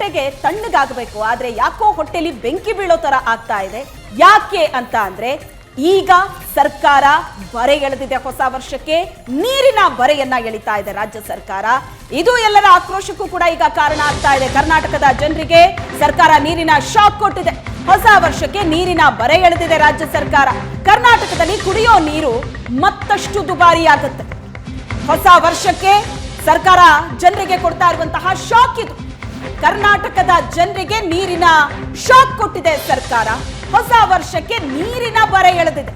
ಹೊಟ್ಟೆಗೆ ತಣ್ಣಗಾಗಬೇಕು. ಆದ್ರೆ ಯಾಕೋ ಹೊಟ್ಟೆಲಿ ಬೆಂಕಿ ಬೀಳೋ ತರ ಆಗ್ತಾ ಇದೆ. ಯಾಕೆ ಅಂತ ಅಂದ್ರೆ ಈಗ ಸರ್ಕಾರ ಬರೆ ಎಳೆದಿದೆ ಹೊಸ ವರ್ಷಕ್ಕೆ. ನೀರಿನ ಬರೆಯನ್ನ ಎಳಿತಾ ಇದೆ ರಾಜ್ಯ ಸರ್ಕಾರ. ಇದು ಎಲ್ಲರ ಆಕ್ರೋಶಕ್ಕೂ ಕೂಡ ಈಗ ಕಾರಣ ಆಗ್ತಾ ಇದೆ. ಕರ್ನಾಟಕದ ಜನರಿಗೆ ಸರ್ಕಾರ ನೀರಿನ ಶಾಕ್ ಕೊಟ್ಟಿದೆ. ಹೊಸ ವರ್ಷಕ್ಕೆ ನೀರಿನ ಬರೆ ಎಳೆದಿದೆ ರಾಜ್ಯ ಸರ್ಕಾರ. ಕರ್ನಾಟಕದಲ್ಲಿ ಕುಡಿಯೋ ನೀರು ಮತ್ತಷ್ಟು ದುಬಾರಿ ಆಗುತ್ತೆ ಹೊಸ ವರ್ಷಕ್ಕೆ ಸರ್ಕಾರ ಜನರಿಗೆ ಕೊಡ್ತಾ ಇರುವಂತಹ ಶಾಕ್ ಇದು. ಕರ್ನಾಟಕದ ಜನರಿಗೆ ನೀರಿನ ಶಾಕ್ ಕೊಟ್ಟಿದೆ ಸರ್ಕಾರ. ಹೊಸ ವರ್ಷಕ್ಕೆ ನೀರಿನ ಬರ ಎಳೆದಿದೆ.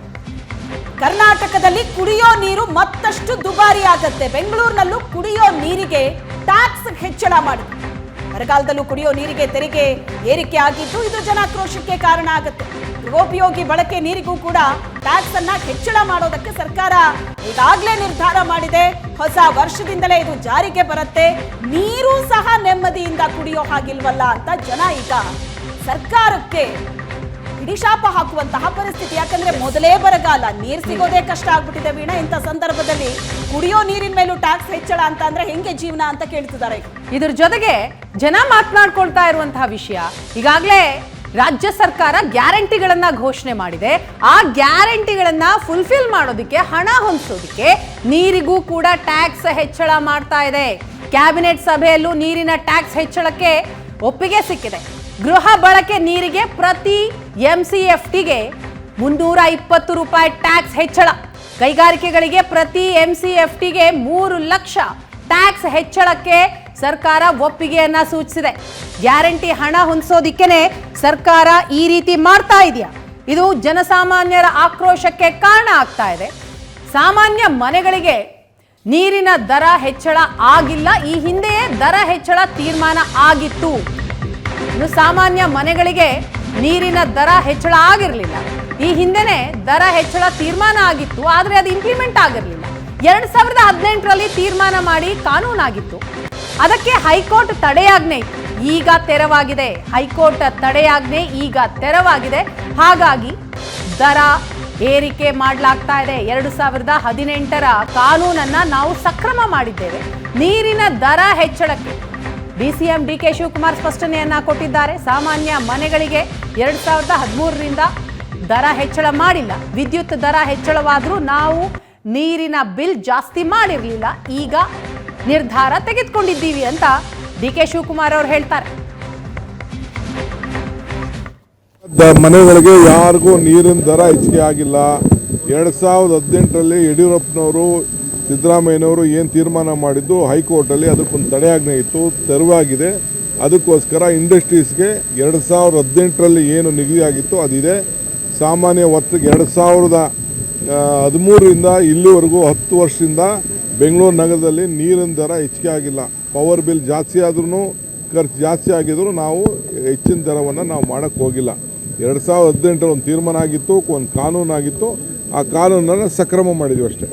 ಕರ್ನಾಟಕದಲ್ಲಿ ಕುಡಿಯೋ ನೀರು ಮತ್ತಷ್ಟು ದುಬಾರಿ ಆಗತ್ತೆ. ಬೆಂಗಳೂರಿನಲ್ಲೂ ಕುಡಿಯೋ ನೀರಿಗೆ ಟ್ಯಾಕ್ಸ್ ಹೆಚ್ಚಳ ಮಾಡಿದೆ. ಬರಗಾಲದಲ್ಲೂ ಕುಡಿಯೋ ನೀರಿಗೆ ತೆರಿಗೆ ಏರಿಕೆ ಆಗಿದ್ದು ಇದು ಜನಾಕ್ರೋಶಕ್ಕೆ ಕಾರಣ ಆಗುತ್ತೆ. ಗೃಹೋಪಯೋಗಿ ಬಳಕೆ ನೀರಿಗೂ ಕೂಡ ಟ್ಯಾಕ್ಸ್ ಅನ್ನ ಹೆಚ್ಚಳ ಮಾಡೋದಕ್ಕೆ ಸರ್ಕಾರ ಈಗಾಗಲೇ ನಿರ್ಧಾರ ಮಾಡಿದೆ. ಹೊಸ ವರ್ಷದಿಂದಲೇ ಇದು ಜಾರಿಗೆ ಬರುತ್ತೆ. ನೀರು ಸಹ ನೆಮ್ಮದಿಯಿಂದ ಕುಡಿಯೋ ಹಾಗಿಲ್ವಲ್ಲ ಅಂತ ಜನ ಈಗ ಸರ್ಕಾರಕ್ಕೆ ಹಿಡಿಶಾಪ ಹಾಕುವಂತಹ ಪರಿಸ್ಥಿತಿ. ಯಾಕಂದ್ರೆ ಮೊದಲೇ ಬರಗಾಲ, ನೀರ್ ಸಿಗೋದೇ ಕಷ್ಟ ಆಗ್ಬಿಟ್ಟಿದೆ ವೀಣ. ಇಂಥ ಸಂದರ್ಭದಲ್ಲಿ ಕುಡಿಯೋ ನೀರಿನ ಮೇಲೂ ಟ್ಯಾಕ್ಸ್ ಹೆಚ್ಚಳ ಅಂತ ಅಂದ್ರೆ ಹೆಂಗೆ ಜೀವನ ಅಂತ ಕೇಳ್ತಿದ್ದಾರೆ. ಇದ್ರ ಜೊತೆಗೆ ಜನ ಮಾತನಾಡ್ಕೊಳ್ತಾ ಇರುವಂತಹ ವಿಷಯ, ಈಗಾಗಲೇ ರಾಜ್ಯ ಸರ್ಕಾರ ಗ್ಯಾರಂಟಿಗಳನ್ನ ಘೋಷಣೆ ಮಾಡಿದೆ. ಆ ಗ್ಯಾರಂಟಿಗಳನ್ನ ಫುಲ್ಫಿಲ್ ಮಾಡೋದಕ್ಕೆ, ಹಣ ಹೊಂದಿಸೋದಕ್ಕೆ ನೀರಿಗೂ ಕೂಡ ಟ್ಯಾಕ್ಸ್ ಹೆಚ್ಚಳ ಮಾಡ್ತಾ ಇದೆ. ಕ್ಯಾಬಿನೆಟ್ ಸಭೆಯಲ್ಲೂ ನೀರಿನ ಟ್ಯಾಕ್ಸ್ ಹೆಚ್ಚಳಕ್ಕೆ ಒಪ್ಪಿಗೆ ಸಿಕ್ಕಿದೆ. ಗೃಹ ಬಳಕೆ ನೀರಿಗೆ ಪ್ರತಿ ಎಂ ಸಿ ಎಫ್ ಟಿಗೆ ಮುನ್ನೂರ ಇಪ್ಪತ್ತು ರೂಪಾಯಿ ಟ್ಯಾಕ್ಸ್ ಹೆಚ್ಚಳ. ಕೈಗಾರಿಕೆಗಳಿಗೆ ಪ್ರತಿ ಎಂ ಸಿ ಎಫ್ ಟಿಗೆ ಮೂರು ಲಕ್ಷ ಟ್ಯಾಕ್ಸ್ ಹೆಚ್ಚಳಕ್ಕೆ ಸರ್ಕಾರ ಒಪ್ಪಿಗೆಯನ್ನ ಸೂಚಿಸಿದೆ. ಗ್ಯಾರಂಟಿ ಹಣ ಹೊಂದಿಸೋದಿಕ್ಕೇನೆ ಸರ್ಕಾರ ಈ ರೀತಿ ಮಾಡ್ತಾ ಇದೆಯಾ? ಇದು ಜನಸಾಮಾನ್ಯರ ಆಕ್ರೋಶಕ್ಕೆ ಕಾರಣ ಆಗ್ತಾ ಇದೆ. ಸಾಮಾನ್ಯ ಮನೆಗಳಿಗೆ ನೀರಿನ ದರ ಹೆಚ್ಚಳ ಆಗಿಲ್ಲ, ಈ ಹಿಂದೆಯೇ ದರ ಹೆಚ್ಚಳ ತೀರ್ಮಾನ ಆಗಿತ್ತು. ಇನ್ನು ಸಾಮಾನ್ಯ ಮನೆಗಳಿಗೆ ನೀರಿನ ದರ ಹೆಚ್ಚಳ ಆಗಿರಲಿಲ್ಲ. ಈ ಹಿಂದೆನೆ ದರ ಹೆಚ್ಚಳ ತೀರ್ಮಾನ ಆಗಿತ್ತು, ಆದರೆ ಅದು ಇಂಪ್ಲಿಮೆಂಟ್ ಆಗಿರಲಿಲ್ಲ. ಎರಡ್ ಸಾವಿರದ ಹದಿನೆಂಟರಲ್ಲಿ ತೀರ್ಮಾನ ಮಾಡಿ ಕಾನೂನಾಗಿತ್ತು. ಅದಕ್ಕೆ ಹೈಕೋರ್ಟ್ ತಡೆಯಾಜ್ಞೆ. ಈಗ ತೆರವಾಗಿದೆ. ಹೈಕೋರ್ಟ್ ತಡೆಯಾಜ್ಞೆ ಈಗ ತೆರವಾಗಿದೆ. ಹಾಗಾಗಿ ದರ ಏರಿಕೆ ಮಾಡಲಾಗ್ತಾ ಇದೆ. ಎರಡು ಸಾವಿರದ ಹದಿನೆಂಟರ ಕಾನೂನನ್ನು ನಾವು ಸಕ್ರಮ ಮಾಡಿದ್ದೇವೆ. ನೀರಿನ ದರ ಹೆಚ್ಚಳಕ್ಕೆ D C M D K Shivakumar ಸ್ಪಷ್ಟನೆಯನ್ನು ಕೊಟ್ಟಿದ್ದಾರೆ. ಸಾಮಾನ್ಯ ಮನೆಗಳಿಗೆ ಎರಡು ಸಾವಿರದ ಹದಿಮೂರರಿಂದ ದರ ಹೆಚ್ಚಳ ಮಾಡಿಲ್ಲ. ವಿದ್ಯುತ್ ದರ ಹೆಚ್ಚಳವಾದರೂ ನಾವು ನೀರಿನ ಬಿಲ್ ಜಾಸ್ತಿ ಮಾಡಿರಲಿಲ್ಲ. ಈಗ ನಿರ್ಧಾರ ತೆಗೆದುಕೊಂಡಿದ್ದೀವಿ ಅಂತ ಡಿ ಕೆ ಶಿವಕುಮಾರ್ ಅವರು ಹೇಳ್ತಾರೆ. ಮನೆಗಳಿಗೆ ಯಾರಿಗೂ ನೀರಿನ ದರ ಹೆಚ್ಚಿಗೆ ಆಗಿಲ್ಲ. ಎರಡು ಸಾವಿರದ ಹದಿನೆಂಟರಲ್ಲಿ ಯಡಿಯೂರಪ್ಪನವರು, ಸಿದ್ದರಾಮಯ್ಯನವರು ಏನು ತೀರ್ಮಾನ ಮಾಡಿದ್ದು ಹೈಕೋರ್ಟಲ್ಲಿ ಅದಕ್ಕೊಂದು ತಡೆಯಾಜ್ಞೆ ಇತ್ತು, ತೆರವಾಗಿದೆ. ಅದಕ್ಕೋಸ್ಕರ ಇಂಡಸ್ಟ್ರೀಸ್ಗೆ ಎರಡು ಸಾವಿರದ ಹದಿನೆಂಟರಲ್ಲಿ ಏನು ನಿಗದಿಯಾಗಿತ್ತು ಅದಿದೆ. ಸಾಮಾನ್ಯ ಒತ್ತಿಗೆ ಎರಡು ಸಾವಿರದ ಹದಿಮೂರರಿಂದ ಇಲ್ಲಿವರೆಗೂ ಹತ್ತು ವರ್ಷದಿಂದ ಬೆಂಗಳೂರು ನಗರದಲ್ಲಿ ನೀರಿನ ದರ ಹೆಚ್ಚಿಗೆ ಆಗಿಲ್ಲ. ಪವರ್ ಬಿಲ್ ಜಾಸ್ತಿ ಆದ್ರೂ ಖರ್ಚು ಜಾಸ್ತಿ ಆಗಿದ್ರು ನಾವು ಹೆಚ್ಚಿನ ದರವನ್ನು ನಾವು ಮಾಡೋಕ್ಕೆ ಹೋಗಿಲ್ಲ. ಎರಡು ಸಾವಿರದ ಹದಿನೆಂಟರಲ್ಲಿ ಒಂದು ತೀರ್ಮಾನ ಆಗಿತ್ತು, ಒಂದು ಕಾನೂನು ಆಗಿತ್ತು. ಆ ಕಾನೂನನ್ನು ಸಕ್ರಮ ಮಾಡಿದ್ವಿ ಅಷ್ಟೇ.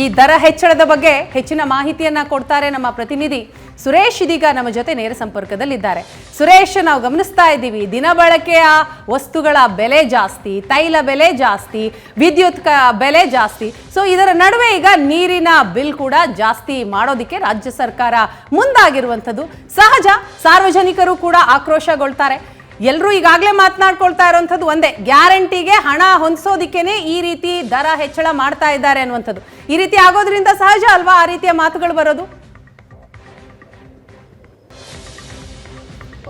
ಈ ದರ ಹೆಚ್ಚಳದ ಬಗ್ಗೆ ಹೆಚ್ಚಿನ ಮಾಹಿತಿಯನ್ನ ಕೊಡ್ತಾರೆ ನಮ್ಮ ಪ್ರತಿನಿಧಿ ಸುರೇಶ್ ಇದೀಗ ನಮ್ಮ ಜೊತೆ ನೇರ ಸಂಪರ್ಕದಲ್ಲಿದ್ದಾರೆ. ಸುರೇಶ್, ನಾವು ಗಮನಿಸ್ತಾ ಇದ್ದೀವಿ, ದಿನ ಬಳಕೆಯ ವಸ್ತುಗಳ ಬೆಲೆ ಜಾಸ್ತಿ, ತೈಲ ಬೆಲೆ ಜಾಸ್ತಿ, ವಿದ್ಯುತ್ ಬೆಲೆ ಜಾಸ್ತಿ. ಸೊ ಇದರ ನಡುವೆ ಈಗ ನೀರಿನ ಬಿಲ್ ಕೂಡ ಜಾಸ್ತಿ ಮಾಡೋದಕ್ಕೆ ರಾಜ್ಯ ಸರ್ಕಾರ ಮುಂದಾಗಿರುವಂಥದ್ದು. ಸಹಜ, ಸಾರ್ವಜನಿಕರು ಕೂಡ ಆಕ್ರೋಶಗೊಳ್ತಾರೆ. ಎಲ್ಲರೂ ಈಗಾಗಲೇ ಮಾತನಾಡ್ಕೊಳ್ತಾ ಇರುವಂಥದ್ದು ಒಂದೇ, ಗ್ಯಾರಂಟಿಗೆ ಹಣ ಹೊಂದಿಸೋದಕ್ಕೇನೆ ಈ ರೀತಿ ದರ ಹೆಚ್ಚಳ ಮಾಡ್ತಾ ಇದ್ದಾರೆ ಅನ್ನುವಂಥದ್ದು. ಈ ರೀತಿ ಆಗೋದ್ರಿಂದ ಸಹಜ ಅಲ್ವಾ ಆ ರೀತಿಯ ಮಾತುಗಳು ಬರೋದು?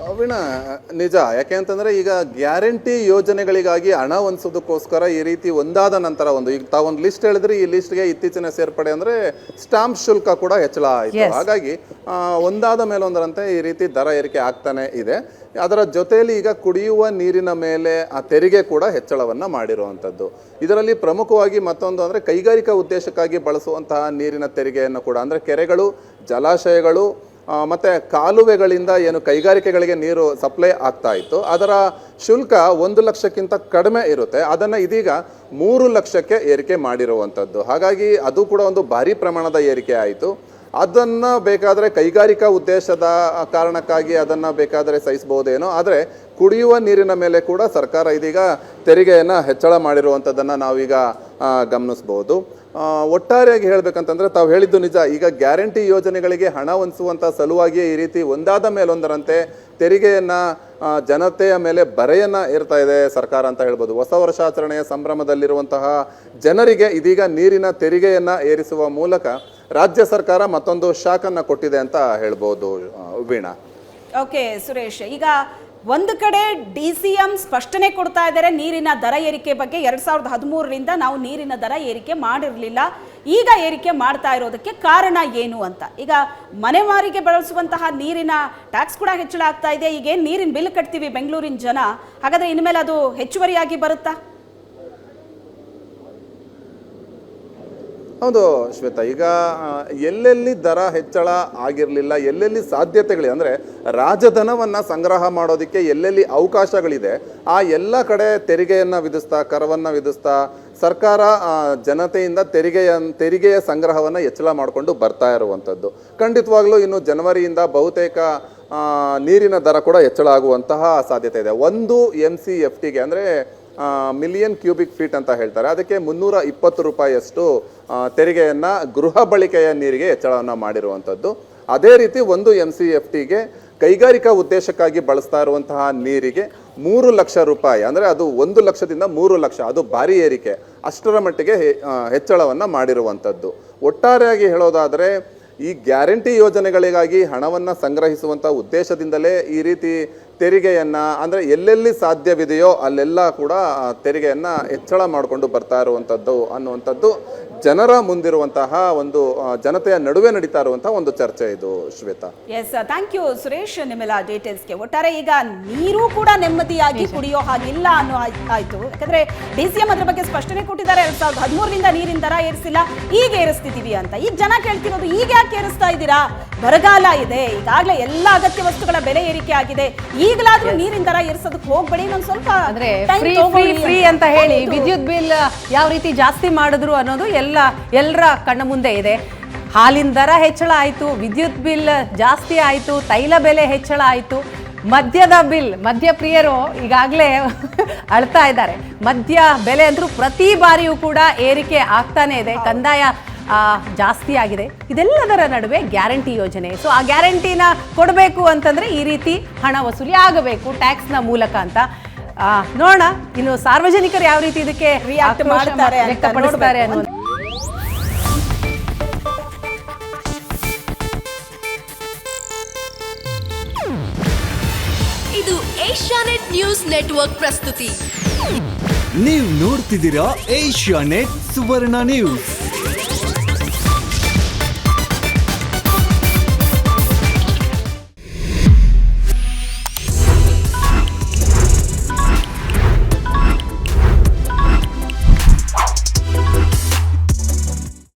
ಅವಿಣ ನಿಜ. ಯಾಕೆ ಅಂತಂದರೆ ಈಗ ಗ್ಯಾರಂಟಿ ಯೋಜನೆಗಳಿಗಾಗಿ ಹಣ ಹೊಂದಿಸೋದಕ್ಕೋಸ್ಕರ ಈ ರೀತಿ ಒಂದಾದ ನಂತರ ಒಂದು ಈಗ ತಾವೊಂದು ಲಿಸ್ಟ್ ಹೇಳಿದ್ರೆ ಈ ಲಿಸ್ಟ್ಗೆ ಇತ್ತೀಚಿನ ಸೇರ್ಪಡೆ ಅಂದರೆ ಸ್ಟಾಂಪ್ ಶುಲ್ಕ ಕೂಡ ಹೆಚ್ಚಳ ಆಯಿತು. ಹಾಗಾಗಿ ಒಂದಾದ ಮೇಲೆ ಒಂದರಂತೆ ಈ ರೀತಿ ದರ ಏರಿಕೆ ಆಗ್ತಾನೆ ಇದೆ. ಅದರ ಜೊತೆಯಲ್ಲಿ ಈಗ ಕುಡಿಯುವ ನೀರಿನ ಮೇಲೆ ಆ ತೆರಿಗೆ ಕೂಡ ಹೆಚ್ಚಳವನ್ನು ಮಾಡಿರುವಂಥದ್ದು. ಇದರಲ್ಲಿ ಪ್ರಮುಖವಾಗಿ ಮತ್ತೊಂದು ಅಂದರೆ ಕೈಗಾರಿಕಾ ಉದ್ದೇಶಕ್ಕಾಗಿ ಬಳಸುವಂತಹ ನೀರಿನ ತೆರಿಗೆಯನ್ನು ಕೂಡ ಅಂದರೆ ಕೆರೆಗಳು ಜಲಾಶಯಗಳು ಮತ್ತೆ ಕಾಲುವೆಗಳಿಂದ ಏನು ಕೈಗಾರಿಕೆಗಳಿಗೆ ನೀರು ಸಪ್ಲೈ ಆಗ್ತಾ ಇತ್ತು. ಅದರ ಶುಲ್ಕ ಒಂದು ಲಕ್ಷಕ್ಕಿಂತ ಕಡಿಮೆ ಇರುತ್ತೆ. ಅದನ್ನು ಇದೀಗ ಮೂರು ಲಕ್ಷಕ್ಕೆ ಏರಿಕೆ ಮಾಡಿರುವಂಥದ್ದು ಹಾಗಾಗಿ ಅದು ಕೂಡ ಒಂದು ಭಾರಿ ಪ್ರಮಾಣದ ಏರಿಕೆ ಆಯಿತು. ಅದನ್ನು ಬೇಕಾದರೆ ಕೈಗಾರಿಕಾ ಉದ್ದೇಶದ ಕಾರಣಕ್ಕಾಗಿ ಅದನ್ನು ಬೇಕಾದರೆ ಸಹಿಸಬಹುದೇನೋ, ಆದರೆ ಕುಡಿಯುವ ನೀರಿನ ಮೇಲೆ ಕೂಡ ಸರ್ಕಾರ ಇದೀಗ ತೆರಿಗೆಯನ್ನು ಹೆಚ್ಚಳ ಮಾಡಿರುವಂಥದ್ದನ್ನು ನಾವೀಗ ಗಮನಿಸ್ಬೋದು. ಒಟ್ಟಾರೆಯಾಗಿ ಹೇಳಬೇಕಂತಂದರೆ ತಾವು ಹೇಳಿದ್ದು ನಿಜ. ಈಗ ಗ್ಯಾರಂಟಿ ಯೋಜನೆಗಳಿಗೆ ಹಣ ಹೊಂದಿಸುವಂಥ ಸಲುವಾಗಿಯೇ ಈ ರೀತಿ ಒಂದಾದ ಮೇಲೊಂದರಂತೆ ತೆರಿಗೆಯನ್ನು ಜನತೆಯ ಮೇಲೆ ಬರೆಯನ್ನು ಏರ್ತಾ ಇದೆ ಸರ್ಕಾರ ಅಂತ ಹೇಳ್ಬೋದು. ಹೊಸ ವರ್ಷಾಚರಣೆಯ ಸಂಭ್ರಮದಲ್ಲಿರುವಂತಹ ಜನರಿಗೆ ಇದೀಗ ನೀರಿನ ತೆರಿಗೆಯನ್ನು ಏರಿಸುವ ಮೂಲಕ ರಾಜ್ಯ ಸರ್ಕಾರ ಮತ್ತೊಂದು ಶಾಖನ್ನು ಕೊಟ್ಟಿದೆ ಅಂತ ಹೇಳ್ಬೋದು ವೀಣಾ. ಓಕೆ ಸುರೇಶ್ ಈಗ ಒಂದು ಕಡೆ ಡಿ ಸಿ ಎಂ ಸ್ಪಷ್ಟನೆ ಕೊಡ್ತಾ ಇದ್ದಾರೆ ನೀರಿನ ದರ ಏರಿಕೆ ಬಗ್ಗೆ. ಎರಡ್ ಸಾವಿರದ ಹದಿಮೂರರಿಂದ ನಾವು ನೀರಿನ ದರ ಏರಿಕೆ ಮಾಡಿರಲಿಲ್ಲ. ಈಗ ಏರಿಕೆ ಮಾಡ್ತಾ ಇರೋದಕ್ಕೆ ಕಾರಣ ಏನು ಅಂತ. ಈಗ ಮನೆ ಮಾರಿಗೆ ಬಳಸುವಂತಹ ನೀರಿನ ಟ್ಯಾಕ್ಸ್ ಕೂಡ ಹೆಚ್ಚಳ ಆಗ್ತಾ ಇದೆ. ಈಗ ಏನು ನೀರಿನ ಬಿಲ್ ಕಟ್ತೀವಿ ಬೆಂಗಳೂರಿನ ಜನ. ಹಾಗಾದ್ರೆ ಇನ್ಮೇಲೆ ಅದು ಹೆಚ್ಚುವರಿಯಾಗಿ ಬರುತ್ತಾ? ಹೌದು ಶ್ವೇತಾ, ಈಗ ಎಲ್ಲೆಲ್ಲಿ ದರ ಹೆಚ್ಚಳ ಆಗಿರಲಿಲ್ಲ, ಎಲ್ಲೆಲ್ಲಿ ಸಾಧ್ಯತೆಗಳಿದೆ, ಅಂದರೆ ರಾಜಧನವನ್ನು ಸಂಗ್ರಹ ಮಾಡೋದಕ್ಕೆ ಎಲ್ಲೆಲ್ಲಿ ಅವಕಾಶಗಳಿದೆ, ಆ ಎಲ್ಲ ಕಡೆ ತೆರಿಗೆಯನ್ನು ವಿಧಿಸ್ತಾ, ಕರವನ್ನು ವಿಧಿಸ್ತಾ, ಸರ್ಕಾರ ಜನತೆಯಿಂದ ತೆರಿಗೆಯ ತೆರಿಗೆಯ ಸಂಗ್ರಹವನ್ನು ಹೆಚ್ಚಳ ಮಾಡಿಕೊಂಡು ಬರ್ತಾ ಇರುವಂಥದ್ದು ಖಂಡಿತವಾಗ್ಲೂ ಇನ್ನು ಜನವರಿಯಿಂದ ಬಹುತೇಕ ನೀರಿನ ದರ ಕೂಡ ಹೆಚ್ಚಳ ಆಗುವಂತಹ ಸಾಧ್ಯತೆ ಇದೆ. ಒಂದು ಎಂ ಸಿ ಎಫ್ ಟಿಗೆ ಅಂದರೆ ಮಿಲಿಯನ್ ಕ್ಯೂಬಿಕ್ ಫೀಟ್ ಅಂತ ಹೇಳ್ತಾರೆ. ಅದಕ್ಕೆ ಮುನ್ನೂರ ಇಪ್ಪತ್ತು ರೂಪಾಯಿಯಷ್ಟು ತೆರಿಗೆಯನ್ನು ಗೃಹ ಬಳಕೆಯ ನೀರಿಗೆ ಹೆಚ್ಚಳವನ್ನು ಮಾಡಿರುವಂಥದ್ದು. ಅದೇ ರೀತಿ ಒಂದು ಎಂ ಸಿ ಎಫ್ ಟಿಗೆ ಕೈಗಾರಿಕಾ ಉದ್ದೇಶಕ್ಕಾಗಿ ಬಳಸ್ತಾ ಇರುವಂತಹ ನೀರಿಗೆ ಮೂರು ಲಕ್ಷ ರೂಪಾಯಿ, ಅಂದರೆ ಅದು ಒಂದು ಲಕ್ಷದಿಂದ ಮೂರು ಲಕ್ಷ, ಅದು ಭಾರಿ ಏರಿಕೆ, ಅಷ್ಟರ ಮಟ್ಟಿಗೆ ಹೆಚ್ಚಳವನ್ನ ಮಾಡಿರುವಂಥದ್ದು. ಒಟ್ಟಾರೆಯಾಗಿ ಹೇಳೋದಾದರೆ, ಈ ಗ್ಯಾರಂಟಿ ಯೋಜನೆಗಳಿಗಾಗಿ ಹಣವನ್ನು ಸಂಗ್ರಹಿಸುವಂಥ ಉದ್ದೇಶದಿಂದಲೇ ಈ ರೀತಿ ತೆರಿಗೆಯನ್ನ ಅಂದರೆ ಎಲ್ಲೆಲ್ಲಿ ಸಾಧ್ಯವಿದೆಯೋ ಅಲ್ಲೆಲ್ಲ ಕೂಡ ತೆರಿಗೆಯನ್ನು ತೆರಿಗೆಯನ್ನ ಹೆಚ್ಚಳ ಮಾಡಿಕೊಂಡು ಬರ್ತಾ ಇರುವಂಥದ್ದು ಅನ್ನುವಂಥದ್ದು ಜನರ ಮುಂದಿರುವಂತಹ ಒಂದು ಜನತೆಯ ನಡುವೆ ನಡೀತಾ ಇರುವಂತಹ ಒಂದು ಚರ್ಚೆ ಇದು Shweta. Yes thank you Suresh ನಿಮ್ಮೆಲ್ಲ ಡೀಟೇಲ್ಸ್ಗೆ ಒಟ್ಟಾರೆ ಈಗ ನೀರು ಕೂಡ ನೆಮ್ಮದಿಯಾಗಿ ಕುಡಿಯೋ ಹಾಗಿಲ್ಲ ಅನ್ನೋ ಆಯ್- ಆಯ್ತು. ಯಾಕಂದ್ರೆ ಡಿ ಸಿ ಎಂ ಅದ್ರ ಬಗ್ಗೆ ಸ್ಪಷ್ಟನೆ ಕೊಟ್ಟಿದ್ದಾರೆ. ಎರಡ್ ಸಾವಿರದ ಹದಿಮೂರರಿಂದ ನೀರಿನ ದರ ಏರಿಸಿಲ್ಲ. ಈಗ ಏರಿಸ್ತಿದೀವಿ ಅಂತ. ಈಗ ಜನ ಕೇಳ್ತಿರೋದು ಈಗ ಯಾಕೆ ಏರಿಸ್ತಾ ಇದ್ದೀರಾ? ಬರಗಾಲ ಇದೆ. ಈಗಾಗಲೇ ಎಲ್ಲ ಅಗತ್ಯ ವಸ್ತುಗಳ ಬೆಲೆ ಏರಿಕೆ ಆಗಿದೆ. ಈಗಲಾದ್ರೂ ನೀರಿನ ದರ ಏರಿಸೋದಕ್ಕೆ ಹೋಗ್ಬೇಡಿ ನಾನು ಸ್ವಲ್ಪ ಅಂದ್ರೆ ಫ್ರೀ ಫ್ರೀ ಫ್ರೀ ಅಂತ ಹೇಳಿ ವಿದ್ಯುತ್ ಬಿಲ್ ಯಾವ ರೀತಿ ಜಾಸ್ತಿ ಮಾಡಿದ್ರು ಅನ್ನೋದು ಎಲ್ಲ ಎಲ್ಲರ ಕಣ್ಣ ಮುಂದೆ ಇದೆ. ಹಾಲಿನ ದರ ಹೆಚ್ಚಳ ಆಯಿತು ವಿದ್ಯುತ್ ಬಿಲ್ ಜಾಸ್ತಿ ಆಯಿತು ತೈಲ ಬೆಲೆ ಹೆಚ್ಚಳ ಆಯಿತು. ಮದ್ಯದ ಬಿಲ್ ಮದ್ಯ ಪ್ರಿಯರು ಈಗಾಗಲೇ ಅಳ್ತಾ ಇದ್ದಾರೆ. ಮದ್ಯ ಬೆಲೆ ಅಂತೂ ಪ್ರತಿ ಬಾರಿಯೂ ಕೂಡ ಏರಿಕೆ ಆಗ್ತಾನೆ ಇದೆ. ಕಂದಾಯ ಜಾಸ್ತಿ ಆಗಿದೆ. ಇದೆಲ್ಲದರ ನಡುವೆ ಗ್ಯಾರಂಟಿ ಯೋಜನೆ. ಸೊ ಆ ಗ್ಯಾರಂಟಿನ ಕೊಡಬೇಕು ಅಂತಂದ್ರೆ ಈ ರೀತಿ ಹಣ ವಸೂಲಿ ಆಗಬೇಕು ಟ್ಯಾಕ್ಸ್ನ ಮೂಲಕ ಅಂತ. ನೋಡೋಣ ಇನ್ನು ಸಾರ್ವಜನಿಕರು ಯಾವ ರೀತಿ ಇದಕ್ಕೆ ರಿಯಾಕ್ಟ್ ಆಕ್ರೋಶ ಮಾಡ್ತಾರೆ ಅಂತ ವ್ಯಕ್ತಪಡಿಸ್ತಾರೆ. ಅನ್ನೋದು. ಇದು ಏಷ್ಯಾನೆಟ್ ನ್ಯೂಸ್ ನೆಟ್ವರ್ಕ್ ಪ್ರಸ್ತುತಿ. ನೀವು ನೋಡ್ತಿದ್ದೀರಾ ಏಷ್ಯಾನೆಟ್ ಸುವರ್ಣ ನ್ಯೂಸ್.